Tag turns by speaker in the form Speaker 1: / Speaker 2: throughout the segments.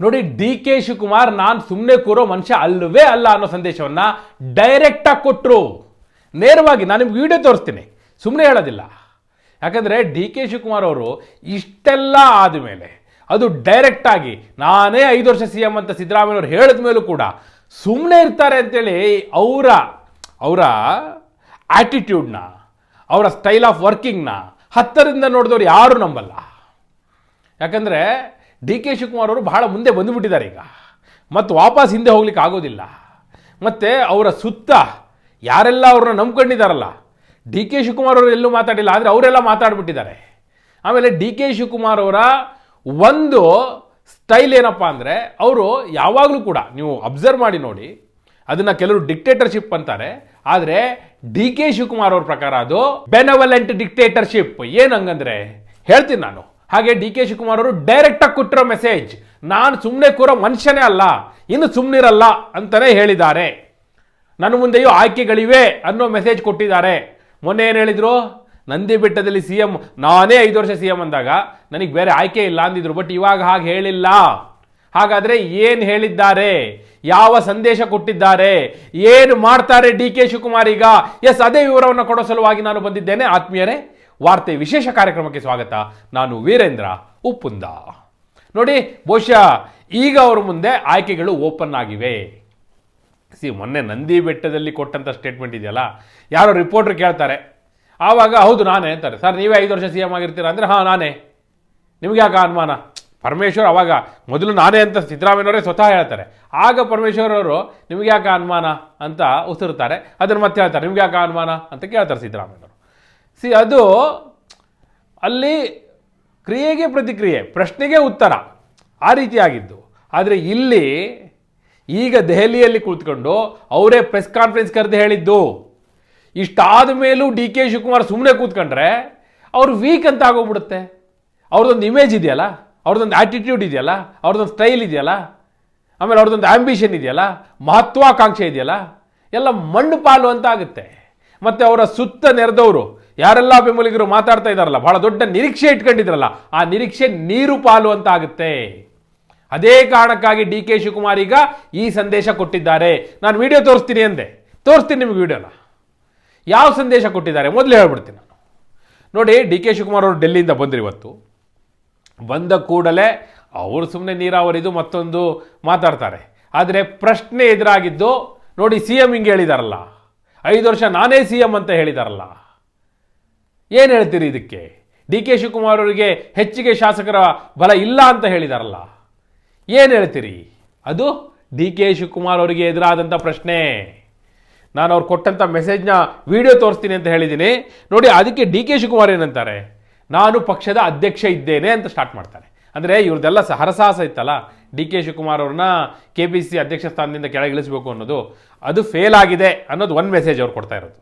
Speaker 1: ನೋಡಿ, D K Shivakumar ನಾನು ಸುಮ್ಮನೆ ಕೂರೋ ಮನುಷ್ಯ ಅಲ್ಲವೇ ಅಲ್ಲ ಅನ್ನೋ ಸಂದೇಶವನ್ನು ಡೈರೆಕ್ಟಾಗಿ ಕೊಟ್ಟರು ನೇರವಾಗಿ ನಾನು ನಿಮ್ಗೆ ವಿಡಿಯೋ ತೋರಿಸ್ತೀನಿ. ಸುಮ್ಮನೆ ಹೇಳೋದಿಲ್ಲ. ಯಾಕಂದರೆ ಡಿ ಕೆ ಶಿವಕುಮಾರ್ ಅವರು ಇಷ್ಟೆಲ್ಲ ಆದಮೇಲೆ ಅದು ಡೈರೆಕ್ಟಾಗಿ ನಾನೇ ಐದು ವರ್ಷ ಸಿ ಎಂ ಅಂತ ಸಿದ್ದರಾಮಯ್ಯವ್ರು ಹೇಳಿದ ಮೇಲೂ ಕೂಡ ಸುಮ್ಮನೆ ಇರ್ತಾರೆ ಅಂತೇಳಿ ಅವರ ಅವರ ಆ್ಯಟಿಟ್ಯೂಡ್ನ ಅವರ ಸ್ಟೈಲ್ ಆಫ್ ವರ್ಕಿಂಗ್ನ ಹತ್ತರಿಂದ ನೋಡಿದವ್ರು ಯಾರೂ ನಂಬಲ್ಲ. ಯಾಕಂದರೆ ಡಿ ಕೆ ಶಿವಕುಮಾರ್ ಅವರು ಬಹಳ ಮುಂದೆ ಬಂದುಬಿಟ್ಟಿದ್ದಾರೆ ಈಗ. ಮತ್ತು ವಾಪಸ್ ಹಿಂದೆ ಹೋಗ್ಲಿಕ್ಕೆ ಆಗೋದಿಲ್ಲ. ಮತ್ತು ಅವರ ಸುತ್ತ ಯಾರೆಲ್ಲ ಅವ್ರನ್ನ ನಂಬ್ಕೊಂಡಿದ್ದಾರಲ್ಲ, ಡಿ ಕೆ ಶಿವಕುಮಾರ್ ಅವರು ಎಲ್ಲೂ ಮಾತಾಡಿಲ್ಲ, ಆದರೆ ಅವರೆಲ್ಲ ಮಾತಾಡ್ಬಿಟ್ಟಿದ್ದಾರೆ. ಆಮೇಲೆ ಡಿ ಕೆ ಶಿವಕುಮಾರ್ ಅವರ ಒಂದು ಸ್ಟೈಲ್ ಏನಪ್ಪ ಅಂದರೆ, ಅವರು ಯಾವಾಗಲೂ ಕೂಡ, ನೀವು ಅಬ್ಸರ್ವ್ ಮಾಡಿ ನೋಡಿ, ಅದನ್ನು ಕೆಲವರು ಡಿಕ್ಟೇಟರ್ಶಿಪ್ ಅಂತಾರೆ. ಆದರೆ ಡಿ ಕೆ ಶಿವಕುಮಾರ್ ಅವ್ರ ಪ್ರಕಾರ ಅದು ಬೆನವಲೆಂಟ್ ಡಿಕ್ಟೇಟರ್ಶಿಪ್ ಏನು ಹಂಗಂದ್ರೆ, ಹೇಳ್ತೀನಿ ನಾನು. ಹಾಗೆ ಡಿ ಕೆ ಶಿವಕುಮಾರ್ ಅವರು ಡೈರೆಕ್ಟ್ ಆಗಿ ಕೊಟ್ಟಿರೋ ಮೆಸೇಜ್ ನಾನು ಸುಮ್ಮನೆ ಕೂರೋ ಮನುಷ್ಯನೇ ಅಲ್ಲ, ಇನ್ನು ಸುಮ್ಮನಿರಲ್ಲ ಅಂತಲೇ ಹೇಳಿದ್ದಾರೆ. ನನ್ನ ಮುಂದೆಯೂ ಆಯ್ಕೆಗಳಿವೆ ಅನ್ನೋ ಮೆಸೇಜ್ ಕೊಟ್ಟಿದ್ದಾರೆ. ಮೊನ್ನೆ ಏನು ಹೇಳಿದ್ರು? ನಂದಿ ಬೆಟ್ಟದಲ್ಲಿ ಸಿ ಎಂ ನಾನೇ ಐದು ವರ್ಷ ಸಿ ಎಂ ಅಂದಾಗ, ನನಗೆ ಬೇರೆ ಆಯ್ಕೆ ಇಲ್ಲ ಅಂದಿದ್ರು ಬಟ್ ಇವಾಗ ಹಾಗೆ ಹೇಳಿಲ್ಲ. ಹಾಗಾದರೆ ಏನು ಹೇಳಿದ್ದಾರೆ? ಯಾವ ಸಂದೇಶ ಕೊಟ್ಟಿದ್ದಾರೆ? ಏನು ಮಾಡ್ತಾರೆ ಡಿ ಕೆ ಶಿವಕುಮಾರ್ ಈಗ? ಎಸ್, ಅದೇ ವಿವರವನ್ನು ಕೊಡೋ ಸಲುವಾಗಿ ನಾನು ಬಂದಿದ್ದೇನೆ, ಆತ್ಮೀಯರೇ. ವಾರ್ತೆ ವಿಶೇಷ ಕಾರ್ಯಕ್ರಮಕ್ಕೆ ಸ್ವಾಗತ. ನಾನು ವೀರೇಂದ್ರ ಉಪ್ಪುಂದ. ನೋಡಿ, ಬಹುಶಃ ಈಗ ಅವ್ರ ಮುಂದೆ ಆಯ್ಕೆಗಳು ಓಪನ್ ಆಗಿವೆ. ಸಿ, ಮೊನ್ನೆ ನಂದಿ ಬೆಟ್ಟದಲ್ಲಿ ಕೊಟ್ಟಂಥ ಸ್ಟೇಟ್ಮೆಂಟ್ ಇದೆಯಲ್ಲ? ಯಾರೋ ರಿಪೋರ್ಟರ್ ಕೇಳ್ತಾರೆ. ಆವಾಗ, ಹೌದು, ನಾನೇ ಅಂತಾರೆ. ಸರ್, ನೀವೇ ಐದು ವರ್ಷ ಸಿ ಎಂ ಆಗಿರ್ತೀರಾ? ಅಂದರೆ, ಹಾಂ, ನಾನೇ. ನಿಮ್ಗೆ ಯಾಕೆ ಅನುಮಾನ? ಪರಮೇಶ್ವರ್ ಅವಾಗ ಮೊದಲು ನಾನೇ ಅಂತ ಸಿದ್ದರಾಮಯ್ಯನವರೇ ಸ್ವತಃ ಹೇಳ್ತಾರೆ. ಆಗ ಪರಮೇಶ್ವರ್ ಅವರು, ನಿಮ್ಗೆ ಯಾಕೆ ಅನುಮಾನ? ಅಂತ ಉಸಿರ್ತಾರೆ ಅದನ್ನು ಮತ್ತೆ ಹೇಳ್ತಾರೆ. ನಿಮ್ಗೆ ಯಾಕೆ ಅನುಮಾನ? ಅಂತ ಕೇಳ್ತಾರೆ ಸಿದ್ದರಾಮಯ್ಯನವರು. ಸಿ ಅದು ಅಲ್ಲಿ ಕ್ರಿಯೆಗೆ ಪ್ರತಿಕ್ರಿಯೆ, ಪ್ರಶ್ನೆಗೆ ಉತ್ತರ ಆ ರೀತಿಯಾಗಿದ್ದು. ಆದರೆ ಇಲ್ಲಿ ಈಗ ದೆಹಲಿಯಲ್ಲಿ ಕೂತ್ಕೊಂಡು ಅವರೇ ಪ್ರೆಸ್ ಕಾನ್ಫರೆನ್ಸ್ ಕರೆದು ಹೇಳಿದ್ದು. ಇಷ್ಟಾದ ಮೇಲೂ ಡಿ ಕೆ ಶಿವಕುಮಾರ್ ಸುಮ್ಮನೆ ಕೂತ್ಕೊಂಡ್ರೆ ಅವ್ರು ವೀಕ್ ಅಂತ ಆಗೋಗ್ಬಿಡುತ್ತೆ. ಅವ್ರದ್ದೊಂದು ಇಮೇಜ್ ಇದೆಯಲ್ಲ, ಅವ್ರದ್ದೊಂದು ಆ್ಯಟಿಟ್ಯೂಡ್ ಇದೆಯಲ್ಲ, ಅವ್ರದ್ದೊಂದು ಸ್ಟೈಲ್ ಇದೆಯಲ್ಲ, ಆಮೇಲೆ ಅವ್ರದ್ದೊಂದು ಆಂಬಿಷನ್ ಇದೆಯಲ್ಲ, ಮಹತ್ವಾಕಾಂಕ್ಷೆ ಇದೆಯಲ್ಲ, ಎಲ್ಲ ಮಣ್ಣು ಪಾಲು ಅಂತ ಆಗುತ್ತೆ. ಮತ್ತೆ ಅವರ ಸುತ್ತ ನೆರೆದವರು, ಯಾರೆಲ್ಲ ಬೆಂಬಲಿಗರು ಮಾತಾಡ್ತಾ ಇದ್ದಾರಲ್ಲ, ಬಹಳ ದೊಡ್ಡ ನಿರೀಕ್ಷೆ ಇಟ್ಕೊಂಡಿದ್ರಲ್ಲ, ಆ ನಿರೀಕ್ಷೆ ನೀರು ಪಾಲು ಅಂತ ಆಗುತ್ತೆ. ಅದೇ ಕಾರಣಕ್ಕಾಗಿ ಡಿ ಕೆ ಶಿವಕುಮಾರ್ ಈಗ ಈ ಸಂದೇಶ ಕೊಟ್ಟಿದ್ದಾರೆ. ನಾನು ವಿಡಿಯೋ ತೋರಿಸ್ತೀನಿ ಅಂದೆ ತೋರಿಸ್ತೀನಿ ನಿಮಗೆ ವಿಡಿಯೋನ. ಯಾವ ಸಂದೇಶ ಕೊಟ್ಟಿದ್ದಾರೆ? ಮೊದಲು ಹೇಳ್ಬಿಡ್ತೀನಿ ನಾನು. ನೋಡಿ, ಡಿ ಕೆ ಶಿವಕುಮಾರ್ ಅವರು ಡೆಲ್ಲಿಯಿಂದ ಬಂದರು ಇವತ್ತು. ಬಂದ ಕೂಡಲೇ ಅವರು ಸುಮ್ಮನೆ ನೀರಾವರಿದು ಮತ್ತೊಂದು ಮಾತಾಡ್ತಾರೆ. ಆದರೆ ಪ್ರಶ್ನೆ ಎದುರಾಗಿದ್ದು, ನೋಡಿ, ಸಿ ಎಂ ಹಿಂಗೆ ಹೇಳಿದಾರಲ್ಲ. ಐದು ವರ್ಷ ನಾನೇ ಸಿ ಎಂ ಅಂತ ಹೇಳಿದಾರಲ್ಲ. ಏನು ಹೇಳ್ತೀರಿ ಇದಕ್ಕೆ? ಡಿ ಕೆ ಶಿವಕುಮಾರ್ ಅವರಿಗೆ ಹೆಚ್ಚಿಗೆ ಶಾಸಕರ ಬಲ ಇಲ್ಲ ಅಂತ ಹೇಳಿದಾರಲ್ಲ. ಏನು ಹೇಳ್ತೀರಿ? ಅದು ಡಿ ಕೆ ಶಿವಕುಮಾರ್ ಅವರಿಗೆ ಎದುರಾದಂಥ ಪ್ರಶ್ನೆ. ನಾನು ಅವ್ರು ಕೊಟ್ಟಂಥ ಮೆಸೇಜ್ನ ವಿಡಿಯೋ ತೋರಿಸ್ತೀನಿ ಅಂತ ಹೇಳಿದ್ದೀನಿ ನೋಡಿ, ಅದಕ್ಕೆ ಡಿ ಕೆ ಶಿವಕುಮಾರ್ ಏನಂತಾರೆ? ನಾನು ಪಕ್ಷದ ಅಧ್ಯಕ್ಷ ಇದ್ದೇನೆ ಅಂತ ಸ್ಟಾರ್ಟ್ ಮಾಡ್ತಾರೆ. ಅಂದರೆ ಇವ್ರದ್ದೆಲ್ಲ ಹರಸಾಹಸ ಇತ್ತಲ್ಲ? ಡಿ ಕೆ ಶಿವಕುಮಾರ್ ಅವ್ರನ್ನ ಕೆ ಪಿ ಸಿ ಅಧ್ಯಕ್ಷ ಸ್ಥಾನದಿಂದ ಕೆಳಗಿಳಿಸಬೇಕು ಅನ್ನೋದು, ಅದು ಫೇಲ್ ಆಗಿದೆ ಅನ್ನೋದು ಒಂದು ಮೆಸೇಜ್ ಅವ್ರು ಕೊಡ್ತಾ ಇರೋದು.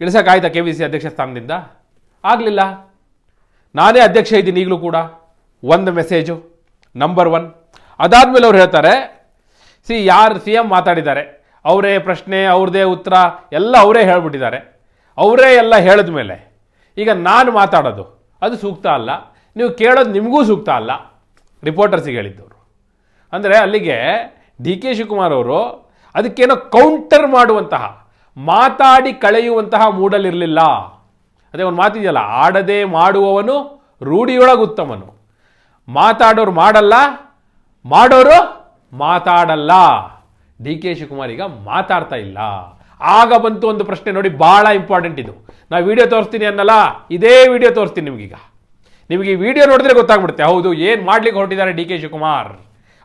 Speaker 1: ಇಳಿಸೋಕ್ಕಾಯ್ತಾ ಕೆ ಪಿ ಸಿ ಅಧ್ಯಕ್ಷ ಸ್ಥಾನದಿಂದ? ಆಗಲಿಲ್ಲ. ನಾನೇ ಅಧ್ಯಕ್ಷ ಇದ್ದೀನಿ ಈಗಲೂ ಕೂಡ. ಒಂದು ಮೆಸೇಜು ನಂಬರ್ ಒನ್ ಅದಾದಮೇಲೆ ಅವ್ರು ಹೇಳ್ತಾರೆ, ಸಿ, ಯಾರು ಸಿ ಎಂ ಮಾತಾಡಿದ್ದಾರೆ, ಅವರೇ ಪ್ರಶ್ನೆ, ಅವ್ರದೇ ಉತ್ತರ, ಎಲ್ಲ ಅವರೇ ಹೇಳ್ಬಿಟ್ಟಿದ್ದಾರೆ. ಅವರೇ ಎಲ್ಲ ಹೇಳಿದ ಮೇಲೆ ಈಗ ನಾನು ಮಾತಾಡೋದು, ಅದು ಸೂಕ್ತ ಅಲ್ಲ. ನೀವು ಕೇಳೋದು ನಿಮಗೂ ಸೂಕ್ತ ಅಲ್ಲ. ರಿಪೋರ್ಟರ್ಸಿಗೆ ಹೇಳಿದ್ದವರು ಅಂದರೆ ಅಲ್ಲಿಗೆ ಡಿ ಕೆ ಶಿವಕುಮಾರ್ ಅವರು ಅದಕ್ಕೇನೋ ಕೌಂಟರ್ ಮಾಡುವಂತಹ, ಮಾತಾಡಿ ಕಳೆಯುವಂತಹ ಮೂಡಲಿರಲಿಲ್ಲ ಅದೇ ಒಂದು ಮಾತಿದೆಯಲ್ಲ ಆಡದೆ ಮಾಡುವವನು ರೂಢಿಯೊಳಗೆ ಉತ್ತಮನು. ಮಾತಾಡೋರು ಮಾಡಲ್ಲ, ಮಾಡೋರು ಮಾತಾಡಲ್ಲ. ಡಿ ಕೆ ಶಿವಕುಮಾರ್ ಈಗ ಮಾತಾಡ್ತಾ ಇಲ್ಲ. ಆಗ ಬಂತು ಒಂದು ಪ್ರಶ್ನೆ ನೋಡಿ ಭಾಳ ಇಂಪಾರ್ಟೆಂಟ್ ಇದು. ನಾವು ವಿಡಿಯೋ ತೋರಿಸ್ತೀನಿ ಅನ್ನಲ್ಲ, ಇದೇ ವಿಡಿಯೋ ತೋರಿಸ್ತೀನಿ ನಿಮಗೀಗ. ನಿಮಗೆ ಈ ವಿಡಿಯೋ ನೋಡಿದ್ರೆ ಗೊತ್ತಾಗ್ಬಿಡುತ್ತೆ. ಹೌದು, ಏನು ಮಾಡ್ಲಿಕ್ಕೆ ಹೊರಟಿದ್ದಾರೆ ಡಿ ಕೆ ಶಿವಕುಮಾರ್?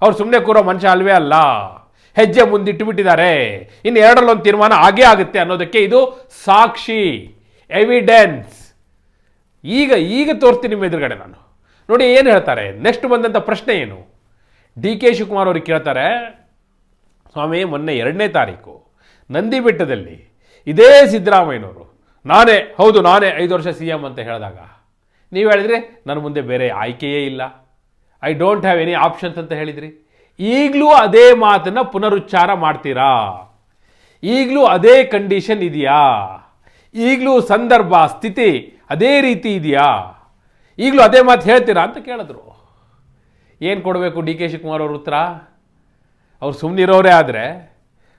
Speaker 1: ಅವ್ರು ಸುಮ್ಮನೆ ಕೂರೋ ಮನುಷ್ಯ ಅಲ್ವೇ ಅಲ್ಲ. ಹೆಜ್ಜೆ ಮುಂದಿಟ್ಟುಬಿಟ್ಟಿದ್ದಾರೆ. ಇನ್ನು ಎರಡರಲ್ಲೊಂದು ತೀರ್ಮಾನ ಆಗೇ ಆಗುತ್ತೆ ಅನ್ನೋದಕ್ಕೆ ಇದು ಸಾಕ್ಷಿ ಎವಿಡೆನ್ಸ್ ಈಗ ಈಗ ತೋರಿಸ್ತೀನಿ ನಿಮ್ಮ ಎದುರುಗಡೆ ನಾನು. ನೋಡಿ ಏನು ಹೇಳ್ತಾರೆ? ನೆಕ್ಸ್ಟ್ ಬಂದಂಥ ಪ್ರಶ್ನೆ ಏನು? ಡಿ ಕೆ ಶಿವಕುಮಾರ್ ಅವ್ರಿಗೆ ಕೇಳ್ತಾರೆ, ಸ್ವಾಮಿ, ಮೊನ್ನೆ ಎರಡನೇ ತಾರೀಕು, ನಂದಿ ಬೆಟ್ಟದಲ್ಲಿ ಇದೇ ಸಿದ್ದರಾಮಯ್ಯನವರು, ನಾನೇ, ಹೌದು, ನಾನೇ ಐದು ವರ್ಷ ಸಿ ಎಂ ಅಂತ ಹೇಳಿದಾಗ. ನೀವು ಹೇಳಿದ್ರೆ ನನ್ನ ಮುಂದೆ ಬೇರೆ ಆಯ್ಕೆಯೇ ಇಲ್ಲ. I don't have any options ಅಂತ ಹೇಳಿದ್ರಿ. ಈಗಲೂ ಅದೇ ಮಾತನ್ನು ಪುನರುಚ್ಚಾರ ಮಾಡ್ತೀರಾ? ಈಗಲೂ ಅದೇ ಕಂಡೀಷನ್ ಇದೆಯಾ? ಈಗಲೂ ಸಂದರ್ಭ, ಸ್ಥಿತಿ ಅದೇ ರೀತಿ ಇದೆಯಾ? ಈಗಲೂ ಅದೇ ಮಾತು ಹೇಳ್ತೀರಾ ಅಂತ ಕೇಳಿದ್ರು. ಏನು ಕೊಡಬೇಕು ಡಿ ಕೆ ಶಿವಕುಮಾರ್ ಅವ್ರ ಉತ್ತರ? ಅವ್ರು ಸುಮ್ಮನಿರೋರೇ ಆದರೆ,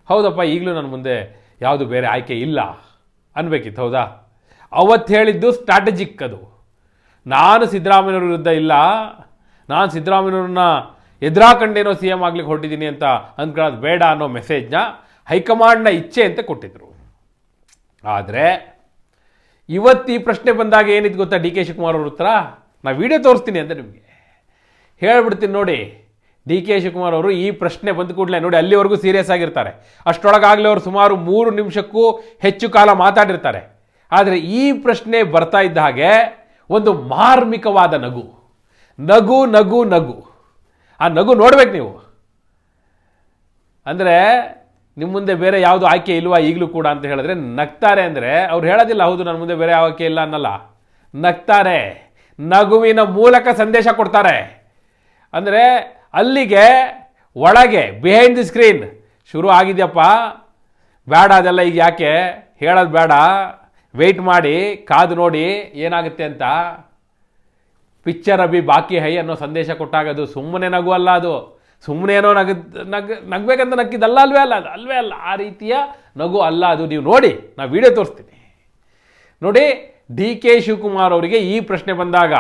Speaker 1: ಹೌದಪ್ಪ, ಈಗಲೂ ನನ್ನ ಮುಂದೆ ಯಾವುದು ಬೇರೆ ಆಯ್ಕೆ ಇಲ್ಲ ಅನ್ಬೇಕಿತ್ತು, ಹೌದಾ? ಅವತ್ತು ಹೇಳಿದ್ದು ಸ್ಟ್ರಾಟಜಿಕ್ ಅದು. ನಾನು ಸಿದ್ದರಾಮಯ್ಯವ್ರ ವಿರುದ್ಧ ಇಲ್ಲ ನಾನು ಸಿದ್ದರಾಮಯ್ಯವ್ರನ್ನ ಎದುರಾಕಂಡೇನೋ ಸಿ ಎಂ ಆಗ್ಲಿಕ್ಕೆ ಹೊರಟಿದ್ದೀನಿ ಅಂತ ಅಂದ್ಕೊಳ್ಳೋದು ಬೇಡ ಅನ್ನೋ ಮೆಸೇಜ್ನ ಹೈಕಮಾಂಡ್ನ ಇಚ್ಛೆ ಅಂತ ಕೊಟ್ಟಿದ್ರು. ಆದರೆ ಇವತ್ತು ಈ ಪ್ರಶ್ನೆ ಬಂದಾಗ ಏನಿತ್ತು ಗೊತ್ತಾ ಡಿ ಕೆ ಶಿವಕುಮಾರ್ ಅವ್ರ ಉತ್ತರ? ನಾ ವಿಡಿಯೋ ತೋರಿಸ್ತೀನಿ ಅಂತ ನಿಮಗೆ. ಹೇಳ್ಬಿಡ್ತೀನಿ ನೋಡಿ, ಡಿ ಕೆ ಶಿವಕುಮಾರ್ ಅವರು ಈ ಪ್ರಶ್ನೆ ಬಂದ ಕೂಡಲೇ ನೋಡಿ, ಅಲ್ಲಿವರೆಗೂ ಸೀರಿಯಸ್ ಆಗಿರ್ತಾರೆ. ಅಷ್ಟರೊಳಗಾಗಲೇ ಅವರು ಸುಮಾರು ಮೂರು ನಿಮಿಷಕ್ಕೂ ಹೆಚ್ಚು ಕಾಲ ಮಾತಾಡಿರ್ತಾರೆ. ಆದರೆ ಈ ಪ್ರಶ್ನೆ ಬರ್ತಾ ಇದ್ದ ಹಾಗೆ ಒಂದು ಮಾರ್ಮಿಕವಾದ ನಗು. ನಗು ನಗು ನಗು. ಆ ನಗು ನೋಡ್ಬೇಕು ನೀವು. ಅಂದರೆ ನಿಮ್ಮ ಮುಂದೆ ಬೇರೆ ಯಾವುದು ಆಯ್ಕೆ ಇಲ್ವಾ ಈಗಲೂ ಕೂಡ ಅಂತ ಹೇಳಿದ್ರೆ ನಗ್ತಾರೆ ಅಂದರೆ ಅವ್ರು ಹೇಳೋದಿಲ್ಲ, ಹೌದು ನನ್ನ ಮುಂದೆ ಬೇರೆ ಯಾವ ಆಯ್ಕೆ ಇಲ್ಲ ಅನ್ನಲ್ಲ. ನಗ್ತಾರೆ. ನಗುವಿನ ಮೂಲಕ ಸಂದೇಶ ಕೊಡ್ತಾರೆ. ಅಂದರೆ ಅಲ್ಲಿಗೆ ಒಳಗೆ ಬಿಹೈಂಡ್ ದಿ ಸ್ಕ್ರೀನ್ ಶುರು ಆಗಿದೆಯಪ್ಪ. ಬೇಡ ಅದೆಲ್ಲ ಈಗ ಯಾಕೆ? ಹೇಳೋದು ಬೇಡ. ವೆಯ್ಟ್ ಮಾಡಿ, ಕಾದು ನೋಡಿ ಏನಾಗುತ್ತೆ ಅಂತ. ಪಿಕ್ಚರ್ ಅಭಿ ಬಾಕಿ ಹೈ ಅನ್ನೋ ಸಂದೇಶ ಕೊಟ್ಟಾಗ ಅದು ಸುಮ್ಮನೆ ನಗು ಅಲ್ಲ ಅದು. ಸುಮ್ಮನೆ ಏನೋ ನಗ, ನಗ್, ನಗ್ಬೇಕಂತ ನಕ್ಕಿದ್ದಲ್ಲ ಅಲ್ವೇ ಅಲ್ಲ ಅದು ಅಲ್ವೇ ಅಲ್ಲ. ಆ ರೀತಿಯ ನಗು ಅಲ್ಲ ಅದು ನೀವು ನೋಡಿ, ನಾ ವಿಡಿಯೋ ತೋರಿಸ್ತೀನಿ. ನೋಡಿ, ಡಿ ಕೆ ಶಿವಕುಮಾರ್ ಅವರಿಗೆ ಈ ಪ್ರಶ್ನೆ ಬಂದಾಗ,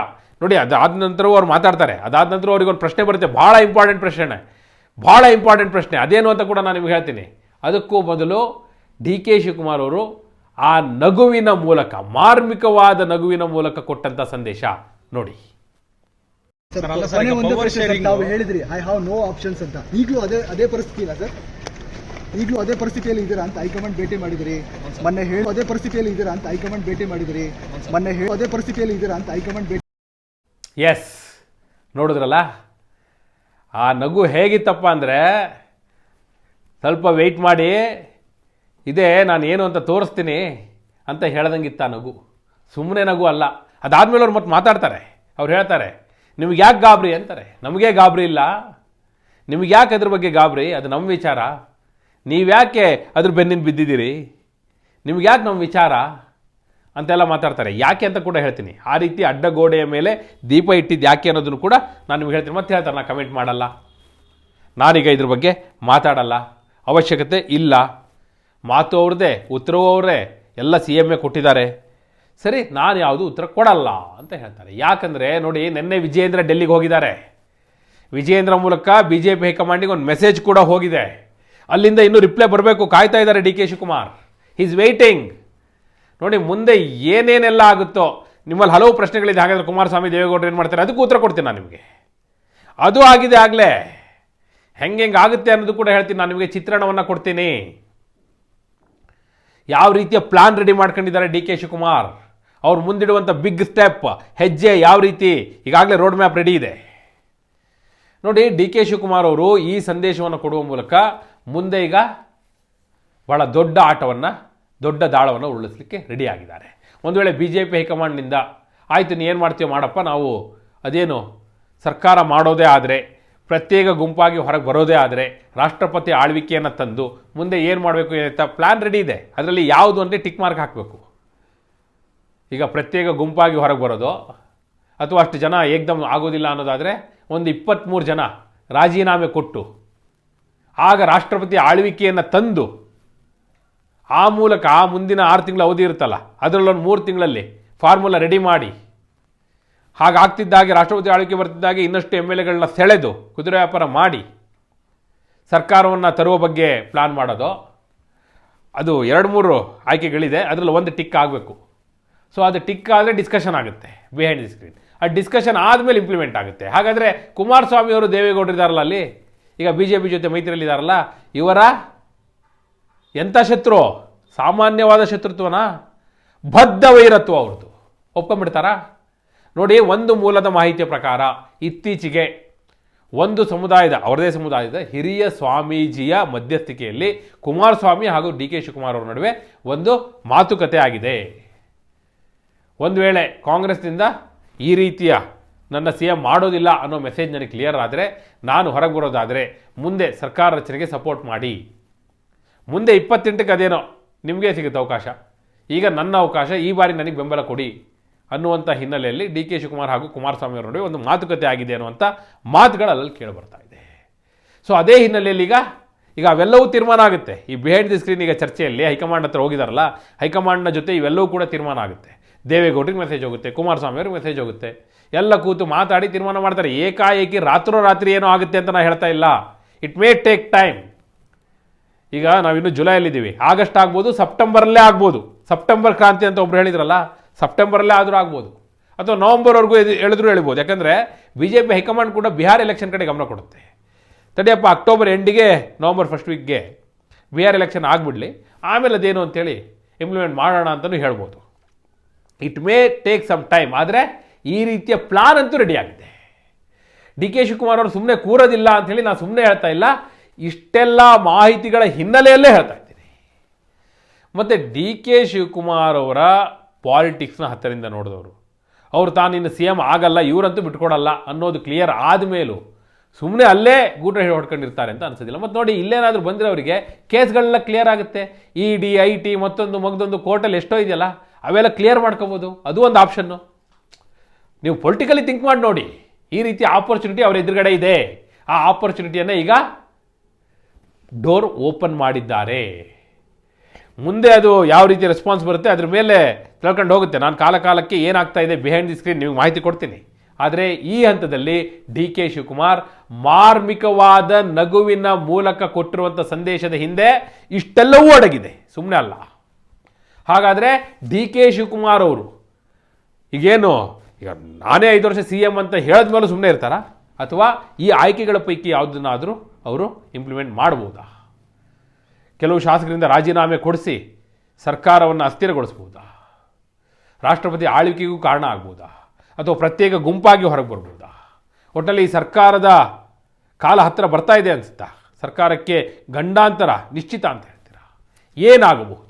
Speaker 1: ನೋಡಿ, ಅದಾದ ನಂತರವೂ ಅವ್ರು ಮಾತಾಡ್ತಾರೆ. ಅದಾದ ನಂತರ ಅವ್ರಿಗೆ ಒಂದು ಪ್ರಶ್ನೆ ಬರುತ್ತೆ. ಭಾಳ ಇಂಪಾರ್ಟೆಂಟ್ ಪ್ರಶ್ನೆ. ಭಾಳ ಇಂಪಾರ್ಟೆಂಟ್ ಪ್ರಶ್ನೆ. ಅದೇನು ಅಂತ ಕೂಡ ನಾನು ನಿಮ್ಗೆ ಹೇಳ್ತೀನಿ. ಅದಕ್ಕೂ ಮೊದಲು ಡಿ ಕೆ ಶಿವಕುಮಾರ್ ಅವರು ಆ ನಗುವಿನ ಮೂಲಕ, ಮಾರ್ಮಿಕವಾದ ನಗುವಿನ ಮೂಲಕ ಕೊಟ್ಟಂಥ ಸಂದೇಶ ನೋಡಿ.
Speaker 2: ತಾವು ಹೇಳಿದ್ರಿ ಐ ಹಾವ್ ನೋ ಆಪ್ಷನ್ಸ್ ಅಂತ. ಈಗಲೂ ಅದೇ ಅದೇ ಪರಿಸ್ಥಿತಿ ಇಲ್ಲ ಸರ್. ಈಗಲೂ ಅದೇ ಪರಿಸ್ಥಿತಿಯಲ್ಲಿ ಇದ್ದೀರಾ ಅಂತ ಹೈಕಮಾಂಡ್ ಭೇಟಿ ಮಾಡಿದ್ರಿ. ಮೊನ್ನೆ ಹೇಳಿ ಅದೇ ಪರಿಸ್ಥಿತಿಯಲ್ಲಿ ಇದ್ದೀರಾ ಅಂತ ಹೈಕಮಾಂಡ್ ಭೇಟಿ ಮಾಡಿದ್ರಿ. ಮೊನ್ನೆ ಹೇಳಿ ಅದೇ ಪರಿಸ್ಥಿತಿಯಲ್ಲಿ ಇದ್ದೀರಾ ಅಂತ ಹೈಕಮಾಂಡ್ ಭೇಟಿ
Speaker 1: ಎಸ್ ನೋಡಿದ್ರಲ್ಲ? ಆ ನಗು ಹೇಗಿತ್ತಪ್ಪ ಅಂದರೆ ಸ್ವಲ್ಪ ವೆಯ್ಟ್ ಮಾಡಿ ಇದೇ ನಾನು ಏನು ಅಂತ ತೋರಿಸ್ತೀನಿ ಅಂತ ಹೇಳ್ದಂಗಿತ್ತ ಆ ನಗು. ಸುಮ್ಮನೆ ನಗು ಅಲ್ಲ. ಅದಾದಮೇಲೆ ಅವ್ರು ಮತ್ತೆ ಮಾತಾಡ್ತಾರೆ. ಅವ್ರು ಹೇಳ್ತಾರೆ ನಿಮ್ಗೆ ಯಾಕೆ ಗಾಬರಿ ಅಂತಾರೆ? ನಮಗೆ ಗಾಬರಿ ಇಲ್ಲ. ನಿಮ್ಗೆ ಯಾಕೆ ಅದ್ರ ಬಗ್ಗೆ ಗಾಬರಿ? ಅದು ನಮ್ಮ ವಿಚಾರ. ನೀವ್ಯಾಕೆ ಅದ್ರ ಬೆನ್ನಿನ ಬಿದ್ದಿದ್ದೀರಿ? ನಿಮ್ಗೆ ಯಾಕೆ ನಮ್ಮ ವಿಚಾರ? ಅಂತೆಲ್ಲ ಮಾತಾಡ್ತಾರೆ. ಯಾಕೆ ಅಂತ ಕೂಡ ಹೇಳ್ತೀನಿ. ಆ ರೀತಿ ಅಡ್ಡಗೋಡೆಯ ಮೇಲೆ ದೀಪ ಇಟ್ಟಿದ್ದು ಯಾಕೆ ಅನ್ನೋದನ್ನು ಕೂಡ ನಾನು ನಿಮ್ಗೆ ಹೇಳ್ತೀನಿ. ಮತ್ತೆ ಹೇಳ್ತಾರೆ ನಾನು ಕಮೆಂಟ್ ಮಾಡಲ್ಲ. ನಾನೀಗ ಇದ್ರ ಬಗ್ಗೆ ಮಾತಾಡಲ್ಲ. ಅವಶ್ಯಕತೆ ಇಲ್ಲ. ಮಾತು ಅವ್ರದ್ದೇ, ಉತ್ತರವೂ ಅವರೇ ಎಲ್ಲ ಸಿ ಎಂ ಎ ಕೊಟ್ಟಿದ್ದಾರೆ. ಸರಿ, ನಾನು ಯಾವುದು ಉತ್ತರ ಕೊಡಲ್ಲ ಅಂತ ಹೇಳ್ತಾರೆ. ಯಾಕಂದರೆ ನೋಡಿ, ನಿನ್ನೆ ವಿಜಯೇಂದ್ರ ಡೆಲ್ಲಿಗೆ ಹೋಗಿದ್ದಾರೆ. ವಿಜಯೇಂದ್ರ ಮೂಲಕ ಬಿ ಜೆ ಪಿ ಹೈಕಮಾಂಡಿಗೆ ಒಂದು ಮೆಸೇಜ್ ಕೂಡ ಹೋಗಿದೆ. ಅಲ್ಲಿಂದ ಇನ್ನೂ ರಿಪ್ಲೈ ಬರಬೇಕು, ಕಾಯ್ತಾ ಇದ್ದಾರೆ D K Shivakumar. Is waiting ನೋಡಿ, ಮುಂದೆ ಏನೇನೆಲ್ಲ ಆಗುತ್ತೋ, ನಿಮ್ಮಲ್ಲಿ ಹಲವು ಪ್ರಶ್ನೆಗಳಿದೆ. ಹಾಗಾದರೆ ಕುಮಾರಸ್ವಾಮಿ, ದೇವೇಗೌಡರು ಏನು ಮಾಡ್ತಾರೆ? ಅದಕ್ಕೂ ಉತ್ತರ ಕೊಡ್ತೀನಿ ನಾನು ನಿಮಗೆ. ಅದು ಆಗಿದೆ ಆಗಲೇ. ಹೆಂಗೆ ಹೆಂಗೆ ಆಗುತ್ತೆ ಅನ್ನೋದು ಕೂಡ ಹೇಳ್ತೀನಿ. ನಾನು ನಿಮಗೆ ಚಿತ್ರಣವನ್ನು ಕೊಡ್ತೀನಿ. ಯಾವ ರೀತಿಯ ಪ್ಲಾನ್ ರೆಡಿ ಮಾಡ್ಕೊಂಡಿದ್ದಾರೆ ಡಿ ಕೆ ಶಿವಕುಮಾರ್? ಅವ್ರು ಮುಂದಿಡುವಂಥ ಬಿಗ್ ಸ್ಟೆಪ್ ಹೆಜ್ಜೆ ಯಾವ ರೀತಿ? ಈಗಾಗಲೇ ರೋಡ್ ಮ್ಯಾಪ್ ರೆಡಿ ಇದೆ. ನೋಡಿ, ಡಿ ಕೆ ಶಿವಕುಮಾರ್ ಅವರು ಈ ಸಂದೇಶವನ್ನು ಕೊಡುವ ಮೂಲಕ ಮುಂದೆ ಈಗ ಬಹಳ ದೊಡ್ಡ ಆಟವನ್ನು, ದೊಡ್ಡ ದಾಳವನ್ನು ಉರುಳಿಸ್ಲಿಕ್ಕೆ ರೆಡಿ ಆಗಿದ್ದಾರೆ. ಒಂದು ವೇಳೆ ಬಿ ಜೆ ಪಿ ಹೈಕಮಾಂಡ್ನಿಂದ, ಆಯಿತು ನೀ ಏನು ಮಾಡ್ತೀವಿ ಮಾಡಪ್ಪ, ನಾವು ಅದೇನು ಸರ್ಕಾರ ಮಾಡೋದೇ ಆದರೆ, ಪ್ರತ್ಯೇಕ ಗುಂಪಾಗಿ ಹೊರಗೆ ಬರೋದೇ ಆದರೆ, ರಾಷ್ಟ್ರಪತಿ ಆಳ್ವಿಕೆಯನ್ನು ತಂದು ಮುಂದೆ ಏನು ಮಾಡಬೇಕು ಏನಂತ ಪ್ಲ್ಯಾನ್ ರೆಡಿ ಇದೆ. ಅದರಲ್ಲಿ ಯಾವುದು ಅಂದರೆ ಟಿಕ್ ಮಾರ್ಕ್ ಹಾಕಬೇಕು. ಈಗ ಪ್ರತ್ಯೇಕ ಗುಂಪಾಗಿ ಹೊರಗೆ ಬರೋದು. ಅಥವಾ ಅಷ್ಟು ಜನ ಏಕ್ದಮ್ ಆಗೋದಿಲ್ಲ ಅನ್ನೋದಾದರೆ ಒಂದು ಇಪ್ಪತ್ತ್ಮೂರು ಜನ ರಾಜೀನಾಮೆ ಕೊಟ್ಟು, ಆಗ ರಾಷ್ಟ್ರಪತಿ ಆಳ್ವಿಕೆಯನ್ನು ತಂದು, ಆ ಮೂಲಕ ಆ ಮುಂದಿನ ಆರು ತಿಂಗಳ ಅವಧಿ ಇರುತ್ತಲ್ಲ, ಅದರಲ್ಲೊಂದು ಮೂರು ತಿಂಗಳಲ್ಲಿ ಫಾರ್ಮುಲಾ ರೆಡಿ ಮಾಡಿ. ಹಾಗಾಗ್ತಿದ್ದಾಗೆ ರಾಷ್ಟ್ರಪತಿ ಆಳ್ವಿಕೆ ಬರ್ತಿದ್ದಾಗೆ ಇನ್ನಷ್ಟು ಎಂ ಎಲ್ ಎಗಳನ್ನ ಸೆಳೆದು ಕುದುರೆ ವ್ಯಾಪಾರ ಮಾಡಿ, ಸರ್ಕಾರವನ್ನು ತರುವ ಬಗ್ಗೆ ಪ್ಲಾನ್ ಮಾಡೋದು. ಅದು ಎರಡು ಮೂರು ಆಯ್ಕೆಗಳಿದೆ, ಅದರಲ್ಲಿ ಒಂದು ಟಿಕ್ ಆಗಬೇಕು. ಸೊ ಅದು ಟಿಕ್ ಆದರೆ ಡಿಸ್ಕಷನ್ ಆಗುತ್ತೆ ಬಿಹೈಂಡ್ ದಿ ಸ್ಕ್ರೀನ್ ಆ ಡಿಸ್ಕಷನ್ ಆದಮೇಲೆ ಇಂಪ್ಲಿಮೆಂಟ್ ಆಗುತ್ತೆ. ಹಾಗಾದರೆ ಕುಮಾರಸ್ವಾಮಿ ಅವರು ದೇವೇಗೌಡರು ಇದ್ದಾರಲ್ಲ ಅಲ್ಲಿ? ಈಗ ಬಿ ಜೆ ಪಿ ಜೊತೆ ಮೈತ್ರಿಯಲ್ಲಿದ್ದಾರಲ್ಲ ಇವರ? ಎಂಥ ಶತ್ರು? ಸಾಮಾನ್ಯವಾದ ಶತ್ರುತ್ವನ? ಬದ್ಧ ವೈರತ್ವ ಅವ್ರದ್ದು. ಒಪ್ಕೊಂಡ್ಬಿಡ್ತಾರಾ? ನೋಡಿ, ಒಂದು ಮೂಲದ ಮಾಹಿತಿಯ ಪ್ರಕಾರ ಇತ್ತೀಚೆಗೆ ಒಂದು ಸಮುದಾಯದ, ಅವರದೇ ಸಮುದಾಯದ ಹಿರಿಯ ಸ್ವಾಮೀಜಿಯ ಮಧ್ಯಸ್ಥಿಕೆಯಲ್ಲಿ ಕುಮಾರಸ್ವಾಮಿ ಹಾಗೂ ಡಿ ಕೆ ಶಿವಕುಮಾರ್ ಅವರ ನಡುವೆ ಒಂದು ಮಾತುಕತೆ ಆಗಿದೆ. ಒಂದು ವೇಳೆ ಕಾಂಗ್ರೆಸ್ನಿಂದ ಈ ರೀತಿಯ ನನ್ನ ಸಿ ಎಂ ಮಾಡೋದಿಲ್ಲ ಅನ್ನೋ ಮೆಸೇಜ್ ನನಗೆ ಕ್ಲಿಯರ್ ಆದರೆ ನಾನು ಹೊರಗೆ ಬರೋದಾದರೆ ಮುಂದೆ ಸರ್ಕಾರ ರಚನೆಗೆ ಸಪೋರ್ಟ್ ಮಾಡಿ. ಮುಂದೆ ಇಪ್ಪತ್ತೆಂಟಕ್ಕೆ ಅದೇನೋ ನಿಮಗೆ ಸಿಗುತ್ತೆ ಅವಕಾಶ. ಈಗ ನನ್ನ ಅವಕಾಶ ಈ ಬಾರಿ ನನಗೆ ಬೆಂಬಲ ಕೊಡಿ ಅನ್ನುವಂಥ ಹಿನ್ನೆಲೆಯಲ್ಲಿ ಡಿ ಕೆ ಶಿವಕುಮಾರ್ ಹಾಗೂ ಕುಮಾರಸ್ವಾಮಿ ಅವರ ನಡುವೆ ಒಂದು ಮಾತುಕತೆ ಆಗಿದೆ ಅನ್ನುವಂಥ ಮಾತುಗಳು ಅಲ್ಲಲ್ಲಿ ಕೇಳಿ ಬರ್ತಾ ಇದೆ. ಸೊ ಅದೇ ಹಿನ್ನೆಲೆಯಲ್ಲಿ ಈಗ ಈಗ ಅವೆಲ್ಲವೂ ತೀರ್ಮಾನ ಆಗುತ್ತೆ. ಈ ಬಿಹೈಂಡ್ ದಿ ಸ್ಕ್ರೀನ್ ಈಗ ಚರ್ಚೆಯಲ್ಲಿ ಹೈಕಮಾಂಡ್ ಹತ್ರ ಹೋಗಿದಾರಲ್ಲ, ಹೈಕಮಾಂಡ್ನ ಜೊತೆ ಇವೆಲ್ಲವೂ ಕೂಡ ತೀರ್ಮಾನ ಆಗುತ್ತೆ. ದೇವೇಗೌಡರಿಗೆ ಮೆಸೇಜ್ ಹೋಗುತ್ತೆ ಕುಮಾರಸ್ವಾಮಿ ಅವ್ರಿಗೆ ಮೆಸೇಜ್ ಹೋಗುತ್ತೆ. ಎಲ್ಲ ಕೂತು ಮಾತಾಡಿ ತೀರ್ಮಾನ ಮಾಡ್ತಾರೆ. ಏಕಾಏಕಿ ರಾತ್ರೋರಾತ್ರಿ ಏನೋ ಆಗುತ್ತೆ ಅಂತ ನಾನು ಹೇಳ್ತಾ ಇಲ್ಲ. ಇಟ್ ಮೇ ಟೇಕ್ ಟೈಮ್ ಈಗ ನಾವಿನ್ನು ಜುಲೈಯಲ್ಲಿದ್ದೀವಿ. ಆಗಸ್ಟ್ ಆಗ್ಬೋದು ಸೆಪ್ಟೆಂಬರಲ್ಲೇ ಆಗ್ಬೋದು. ಸೆಪ್ಟೆಂಬರ್ ಕ್ರಾಂತಿ ಅಂತ ಒಬ್ರು ಹೇಳಿದ್ರಲ್ಲ ಸೆಪ್ಟೆಂಬರಲ್ಲೇ ಆದರೂ ಆಗ್ಬೋದು. ಅಥವಾ ನವಂಬರ್ವರೆಗೂ ಎದು ಹೇಳಿದ್ರು ಹೇಳ್ಬೋದು. ಯಾಕಂದರೆ ಬಿ ಜೆ ಪಿ ಹೈಕಮಾಂಡ್ ಕೂಡ ಬಿಹಾರ್ ಎಲೆಕ್ಷನ್ ಕಡೆ ಗಮನ ಕೊಡುತ್ತೆ. ತಡಿಯಪ್ಪ, ಅಕ್ಟೋಬರ್ ಎಂಡಿಗೆ, ನವಂಬರ್ ಫಸ್ಟ್ ವೀಕ್ಗೆ ಬಿಹಾರ್ ಎಲೆಕ್ಷನ್ ಆಗಿಬಿಡಲಿ. ಆಮೇಲೆ ಅದೇನು ಅಂತೇಳಿ ಇಂಪ್ಲಿಮೆಂಟ್ ಮಾಡೋಣ ಅಂತಲೂ ಹೇಳ್ಬೋದು. It may take some time ಆದರೆ ಈ ರೀತಿಯ ಪ್ಲಾನ್ ಅಂತೂ ರೆಡಿ ಆಗಿದೆ. ಡಿ ಕೆ ಶಿವಕುಮಾರ್ ಅವರು ಸುಮ್ಮನೆ ಕೂರೋದಿಲ್ಲ ಅಂಥೇಳಿ ನಾನು ಸುಮ್ಮನೆ ಹೇಳ್ತಾ ಇಲ್ಲ. ಇಷ್ಟೆಲ್ಲ ಮಾಹಿತಿಗಳ ಹಿನ್ನೆಲೆಯಲ್ಲೇ ಹೇಳ್ತಾ ಇದ್ದೀನಿ. ಮತ್ತು ಡಿ ಕೆ ಶಿವಕುಮಾರ್ ಅವರ ಪಾಲಿಟಿಕ್ಸ್ನ ಹತ್ತರಿಂದ ನೋಡಿದವರು. ಅವರು ತಾನು ಇನ್ನು ಸಿ ಎಂ ಆಗಲ್ಲ, ಇವರಂತೂ ಬಿಟ್ಕೊಡಲ್ಲ ಅನ್ನೋದು ಕ್ಲಿಯರ್ ಆದಮೇಲೂ ಸುಮ್ಮನೆ ಅಲ್ಲೇ ಗೂಟ ಹೊಡ್ಕೊಂಡಿರ್ತಾರೆ ಅಂತ ಅನಿಸೋದಿಲ್ಲ. ಮತ್ತು ನೋಡಿ ಇಲ್ಲೇನಾದರೂ ಬಂದಿರೋರಿಗೆ ಕೇಸ್ಗಳೆಲ್ಲ ಕ್ಲಿಯರ್ ಆಗುತ್ತೆ. ಇ ಡಿ ಐ ಟಿ ಮತ್ತೊಂದು ಮಗದೊಂದು ಕೋರ್ಟಲ್ಲಿ ಎಷ್ಟೋ ಇದೆಯಲ್ಲ ಅವೆಲ್ಲ ಕ್ಲಿಯರ್ ಮಾಡ್ಕೋಬೋದು. ಅದು ಒಂದು ಆಪ್ಷನ್ನು ನೀವು ಪೊಲಿಟಿಕಲಿ ಥಿಂಕ್ ಮಾಡಿ ನೋಡಿ. ಈ ರೀತಿ ಆಪರ್ಚುನಿಟಿ ಅವರ ಎದುರುಗಡೆ ಇದೆ. ಆ ಆಪರ್ಚುನಿಟಿಯನ್ನು ಈಗ ಡೋರ್ ಓಪನ್ ಮಾಡಿದ್ದಾರೆ. ಮುಂದೆ ಅದು ಯಾವ ರೀತಿ ರೆಸ್ಪಾನ್ಸ್ ಬರುತ್ತೆ ಅದ್ರ ಮೇಲೆ ತಿಳ್ಕೊಂಡು ಹೋಗುತ್ತೆ. ನಾನು ಕಾಲ ಕಾಲಕ್ಕೆ ಏನಾಗ್ತಾ ಇದೆ ಬಿಹೈಂಡ್ ದಿ ಸ್ಕ್ರೀನ್ ನಿಮಗೆ ಮಾಹಿತಿ ಕೊಡ್ತೀನಿ. ಆದರೆ ಈ ಹಂತದಲ್ಲಿ ಡಿ ಕೆ ಶಿವಕುಮಾರ್ ಮಾರ್ಮಿಕವಾದ ನಗುವಿನ ಮೂಲಕ ಕೊಟ್ಟಿರುವಂಥ ಸಂದೇಶದ ಹಿಂದೆ ಇಷ್ಟೆಲ್ಲವೂ ಅಡಗಿದೆ. ಸುಮ್ಮನೆ ಅಲ್ಲ. ಹಾಗಾದರೆ ಡಿ ಕೆ ಶಿವಕುಮಾರ್ ಅವರು, ಈಗೇನು, ಈಗ ನಾನೇ ಐದು ವರ್ಷ ಸಿ ಎಂ ಅಂತ ಹೇಳಿದ್ಮೇಲೂ ಸುಮ್ಮನೆ ಇರ್ತಾರಾ? ಅಥವಾ ಈ ಆಯ್ಕೆಗಳ ಪೈಕಿ ಯಾವುದನ್ನಾದರೂ ಅವರು ಇಂಪ್ಲಿಮೆಂಟ್ ಮಾಡ್ಬೋದಾ? ಕೆಲವು ಶಾಸಕರಿಂದ ರಾಜೀನಾಮೆ ಕೊಡಿಸಿ ಸರ್ಕಾರವನ್ನು ಅಸ್ಥಿರಗೊಳಿಸ್ಬೋದಾ? ರಾಷ್ಟ್ರಪತಿ ಆಳ್ವಿಕೆಗೂ ಕಾರಣ ಆಗ್ಬೋದಾ? ಅಥವಾ ಪ್ರತ್ಯೇಕ ಗುಂಪಾಗಿ ಹೊರಗೆ ಬರ್ಬೋದಾ? ಒಟ್ಟಲ್ಲಿ ಈ ಸರ್ಕಾರದ ಕಾಲ ಹತ್ತಿರ ಬರ್ತಾ ಇದೆ ಅನಿಸುತ್ತಾ? ಸರ್ಕಾರಕ್ಕೆ ಗಂಡಾಂತರ ನಿಶ್ಚಿತ ಅಂತ ಹೇಳ್ತೀರಾ? ಏನಾಗಬಹುದು?